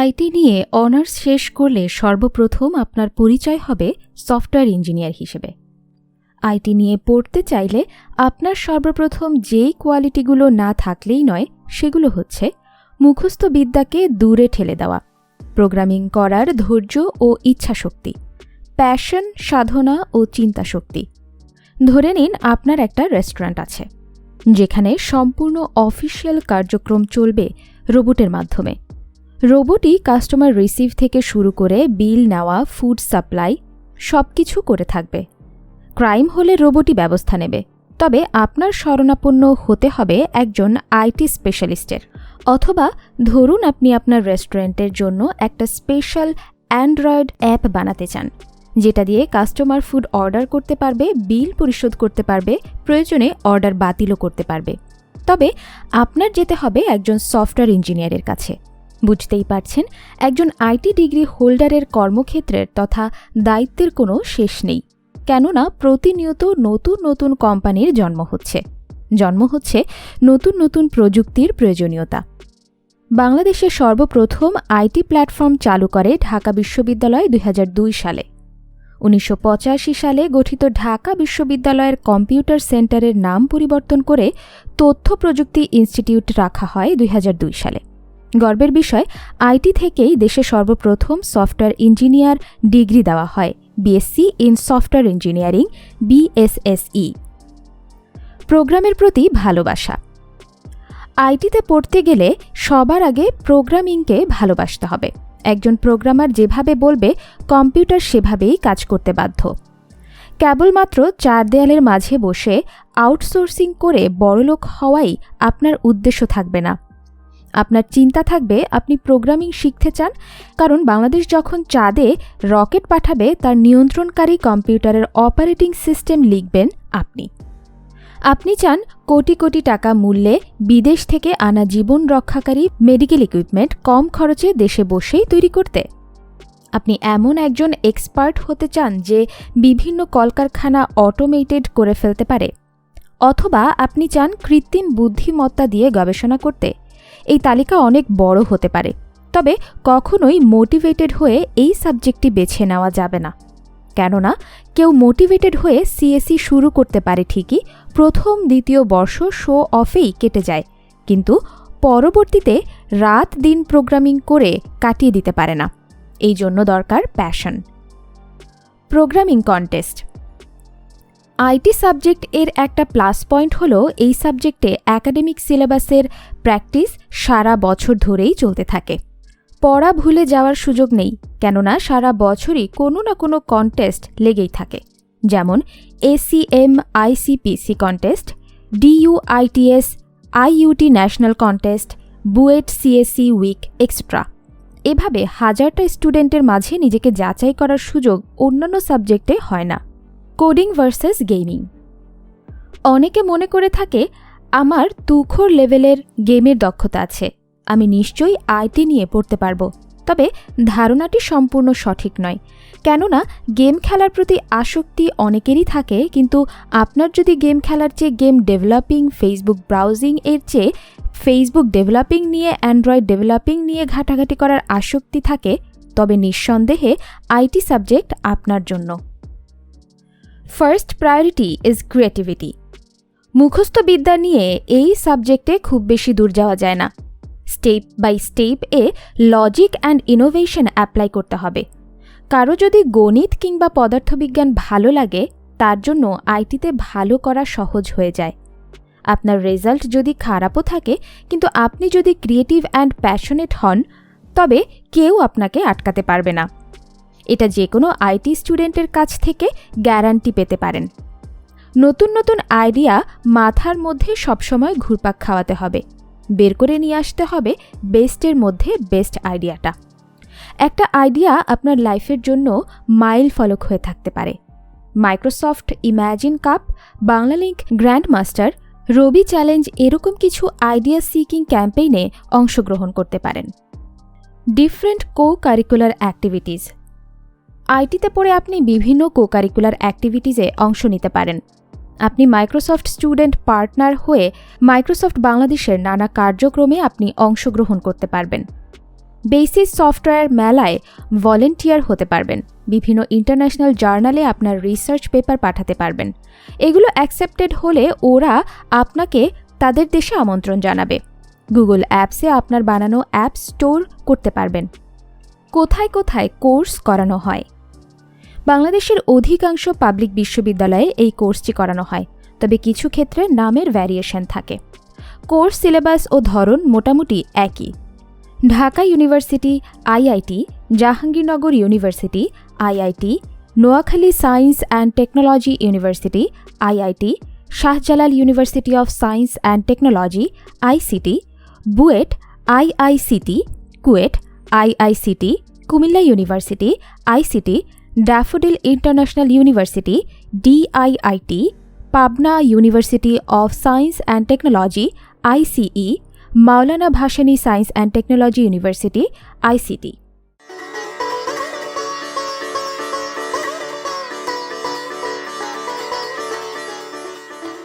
IT নিয়ে honours শেষ করলে সর্বপ্রথম আপনার পরিচয় হবে সফটওয়্যার ইঞ্জিনিয়ার হিসেবে আইটি নিয়ে পড়তে চাইলে আপনার সর্বপ্রথম যেই কোয়ালিটিগুলো না থাকলেই নয় সেগুলো হচ্ছে মুখস্থ বিদ্যাকে দূরে ঠেলে দেওয়া প্রোগ্রামিং করার ধৈর্য ও ইচ্ছাশক্তি প্যাশন সাধনা ও চিন্তাশক্তি ধরে নিন আপনার একটা রেস্টুরেন্ট আছে যেখানে সম্পূর্ণ অফিসিয়াল কার্যক্রম চলবে রোবটের মাধ্যমে রোবটই কাস্টমার রিসিভ থেকে শুরু করে বিল নেওয়া ফুড সাপ্লাই সব কিছু করে থাকবে ক্রাইম হলে রোবটই ব্যবস্থা নেবে তবে আপনার শরণাপন্ন হতে হবে একজন আইটি স্পেশালিস্টের অথবা ধরুন আপনি আপনার রেস্টুরেন্টের জন্য একটা স্পেশাল অ্যান্ড্রয়েড অ্যাপ বানাতে চান যেটা দিয়ে কাস্টমার ফুড অর্ডার করতে পারবে বিল পরিশোধ করতে পারবে প্রয়োজনে অর্ডার বাতিলও করতে পারবে তবে আপনার যেতে হবে একজন সফটওয়্যার ইঞ্জিনিয়ারের কাছে বুঝতেই পারছেন একজন আইটি ডিগ্রি হোল্ডারের কর্মক্ষেত্রের তথা দায়িত্বের কোনো শেষ নেই কেননা প্রতিনিয়ত নতুন নতুন কোম্পানির জন্ম হচ্ছে জন্ম হচ্ছে নতুন নতুন প্রযুক্তির প্রয়োজনীয়তা বাংলাদেশে সর্বপ্রথম আইটি প্ল্যাটফর্ম চালু করে ঢাকা বিশ্ববিদ্যালয় দুই সালে উনিশশো সালে গঠিত ঢাকা বিশ্ববিদ্যালয়ের কম্পিউটার সেন্টারের নাম পরিবর্তন করে তথ্য প্রযুক্তি ইনস্টিটিউট রাখা হয় দুই সালে গর্বের বিষয় আইটি থেকেই দেশে সর্বপ্রথম সফটওয়্যার ইঞ্জিনিয়ার ডিগ্রি দেওয়া হয় BSc in software engineering BSSE প্রোগ্রামের প্রতি ভালোবাসা আইটিতে পড়তে গেলে সবার আগে প্রোগ্রামিংকে ভালোবাসতে হবে একজন প্রোগ্রামার যেভাবে বলবে কম্পিউটার সেভাবেই কাজ করতে বাধ্য কেবলমাত্র চার দেয়ালের মাঝে বসে আউটসোর্সিং করে বড়লোক হওয়াই আপনার উদ্দেশ্য থাকবে না আপনার চিন্তা থাকবে আপনি প্রোগ্রামিং শিখতে চান কারণ বাংলাদেশ যখন চাঁদে রকেট পাঠাবে তার নিয়ন্ত্রণকারী কম্পিউটারের অপারেটিং সিস্টেম লিখবেন আপনি আপনি চান কোটি কোটি টাকা মূল্যে বিদেশ থেকে আনা জীবন রক্ষাকারী মেডিকেল ইকুইপমেন্ট কম খরচে দেশে বসেই তৈরি করতে আপনি এমন একজন এক্সপার্ট হতে চান যে বিভিন্ন কলকারখানা অটোমেটেড করে ফেলতে পারে অথবা আপনি চান কৃত্রিম বুদ্ধিমত্তা দিয়ে গবেষণা করতে এই তালিকা অনেক বড় হতে পারে তবে কখনোই মোটিভেটেড হয়ে এই সাবজেক্টটি বেছে নেওয়া যাবে না কেননা কেউ মোটিভেটেড হয়ে সিএসসি e শুরু করতে পারে ঠিকই প্রথম দ্বিতীয় বর্ষ শো অফেই কেটে যায় কিন্তু পরবর্তীতে রাত দিন প্রোগ্রামিং করে কাটিয়ে দিতে পারে না এই জন্য দরকার passion programming contest IT subject এর একটা প্লাস পয়েন্ট হলো এই সাবজেক্টে একাডেমিক সিলেবাসের প্র্যাকটিস সারা বছর ধরেই চলতে থাকে পড়া ভুলে যাওয়ার সুযোগ নেই কেননা সারা বছরই কোনো না কোনো কন্টেস্ট লেগেই থাকে যেমন ACM ICPC contest DUITS IUT national contest BUET CSE week extra এভাবে হাজারটা স্টুডেন্টের মাঝে নিজেকে যাচাই করার সুযোগ অন্যান্য সাবজেক্টে হয় না কোডিং ভার্সেস গেমিং অনেকে মনে করে থাকে আমার তুখোর লেভেলের গেমের দক্ষতা আছে আমি নিশ্চয়ই আইটি নিয়ে পড়তে পারবো তবে ধারণাটি সম্পূর্ণ সঠিক নয় কেননা গেম খেলার প্রতি আসক্তি অনেকেরই থাকে কিন্তু আপনার যদি গেম খেলার চেয়ে গেম ডেভেলপিং ফেসবুক ব্রাউজিং এর চেয়ে ফেসবুক ডেভেলপিং নিয়ে অ্যান্ড্রয়েড ডেভেলপিং নিয়ে ঘাটাঘাটি করার আসক্তি থাকে তবে নিঃসন্দেহে আইটি সাবজেক্ট আপনার জন্য ফার্স্ট প্রায়োরিটি ইজ ক্রিয়েটিভিটি মুখস্থ বিদ্যা নিয়ে এই সাবজেক্টে খুব বেশি দূর যাওয়া যায় না স্টেপ বাই স্টেপ এ লজিক অ্যান্ড ইনোভেশন অ্যাপ্লাই করতে হবে কারো যদি গণিত কিংবা পদার্থবিজ্ঞান ভালো লাগে তার জন্য আইটিতে ভালো করা সহজ হয়ে যায় আপনার রেজাল্ট যদি খারাপও থাকে কিন্তু আপনি যদি ক্রিয়েটিভ অ্যান্ড প্যাশনেট হন তবে কেউ আপনাকে আটকাতে পারবে না এটা যে কোনো আইটি স্টুডেন্টের কাছ থেকে গ্যারান্টি পেতে পারেন নতুন নতুন আইডিয়া মাথার মধ্যে সবসময় ঘুরপাক খাওয়াতে হবে বের করে নিয়ে আসতে হবে বেস্টের মধ্যে বেস্ট আইডিয়াটা একটা আইডিয়া আপনার লাইফের জন্য মাইল ফলক হয়ে থাকতে পারে Microsoft Imagine Cup Banglalink grand master Robi challenge এরকম কিছু আইডিয়া সিকিং ক্যাম্পেইনে অংশগ্রহণ করতে পারেন ডিফারেন্ট কো কারিকুলার অ্যাক্টিভিটিস আইটিতে পড়ে আপনি বিভিন্ন কোকারিকুলার অ্যাক্টিভিটিজে অংশ নিতে পারেন আপনি মাইক্রোসফট স্টুডেন্ট পার্টনার হয়ে মাইক্রোসফট বাংলাদেশের নানা কার্যক্রমে আপনি অংশগ্রহণ করতে পারবেন বেসিস সফটওয়্যার মেলায় ভলেন্টিয়ার হতে পারবেন বিভিন্ন ইন্টারন্যাশনাল জার্নালে আপনার রিসার্চ পেপার পাঠাতে পারবেন এগুলো অ্যাকসেপ্টেড হলে ওরা আপনাকে তাদের দেশে আমন্ত্রণ জানাবে গুগল অ্যাপসে আপনার বানানো অ্যাপ স্টোর করতে পারবেন কোথায় কোথায় কোর্স করানো হয় বাংলাদেশের অধিকাংশ পাবলিক বিশ্ববিদ্যালয়ে এই কোর্সটি করানো হয় তবে কিছু ক্ষেত্রে নামের ভ্যারিয়েশন থাকে কোর্স সিলেবাস ও ধরন মোটামুটি একই Dhaka University IIT Jahangirnagar University IIT Noakhali Science and Technology University IIT Shahjalal University of Science and Technology ICT BUET IICT KUET IICT Comilla University ICT Daffodil International University DIIT, Pabna University of Science and Technology ICE, Maulana Bhashani Science and Technology University ICT.